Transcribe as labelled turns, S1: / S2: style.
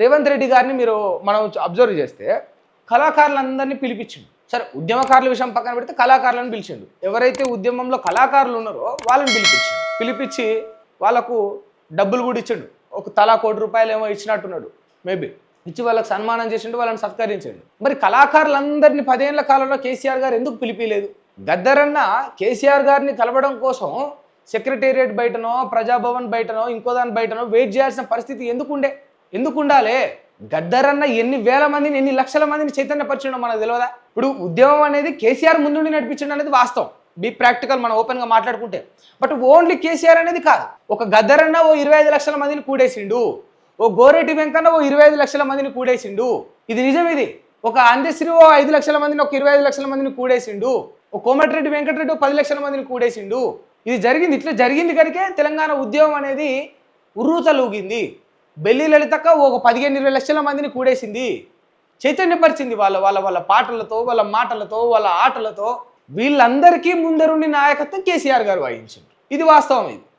S1: రేవంత్ రెడ్డి గారిని మీరు మనం అబ్జర్వ్ చేస్తే కళాకారులందరినీ పిలిపించిండు. సరే ఉద్యమకారుల విషయం పక్కన పెడితే కళాకారులను పిలిచిండు. ఎవరైతే ఉద్యమంలో కళాకారులు ఉన్నారో వాళ్ళని పిలిపించిండు. పిలిపించి వాళ్ళకు డబ్బులు కూడా ఇచ్చిండు. ఒక తలా కోటి రూపాయలు ఏమో ఇచ్చినట్టున్నాడు. మేబీ ఇచ్చి వాళ్ళకి సన్మానం చేసిండు వాళ్ళని సత్కరించండు. మరి కళాకారులందరినీ పదేళ్ళ కాలంలో కేసీఆర్ గారు ఎందుకు పిలిపిలేదు? గద్దరన్న కేసీఆర్ గారిని కలవడం కోసం సెక్రటేరియట్ బయటనో ప్రజాభవన్ బయటనో ఇంకో దాని బయటనో వెయిట్ చేయాల్సిన పరిస్థితి ఎందుకు ఉండే ఎందుకు ఉండాలి గద్దరన్న ఎన్ని వేల మందిని ఎన్ని లక్షల మందిని చైతన్యపరచడం మనకు తెలియదా ఇప్పుడు ఉద్యమం అనేది కేసీఆర్ ముందుండి నడిపించడం అనేది వాస్తవం. బీ ప్రాక్టికల్ మనం ఓపెన్గా మాట్లాడుకుంటే. బట్ ఓన్లీ కేసీఆర్ అనేది కాదు. ఒక గద్దరన్న ఓ ఇరవై ఐదు లక్షల మందిని కూడేసిండు. ఓ గోరెటి వెంకన్న ఓ ఇరవై ఐదు లక్షల మందిని కూడేసిండు. ఇది నిజం ఇది ఒక అందశ్రీ ఓ ఐదు లక్షల మందిని ఒక ఇరవై ఐదు లక్షల మందిని కూడేసిండు. ఓ కోమటిరెడ్డి వెంకటరెడ్డి ఓ పది లక్షల మందిని కూడేసిండు. ఇది జరిగింది. ఇట్లా జరిగింది కనుకే తెలంగాణ ఉద్యమం అనేది ఉర్రూతలూగింది. బెల్లి లలితక్క ఒక పదిహేను ఇరవై లక్షల మందిని కూడేసింది. చైతన్యపరిచింది వాళ్ళ వాళ్ళ వాళ్ళ పాటలతో వాళ్ళ మాటలతో వాళ్ళ ఆటలతో వీళ్ళందరికీ ముందరుండి నాయకత్వం కేసీఆర్ గారు వహించారు ఇది వాస్తవం ఇది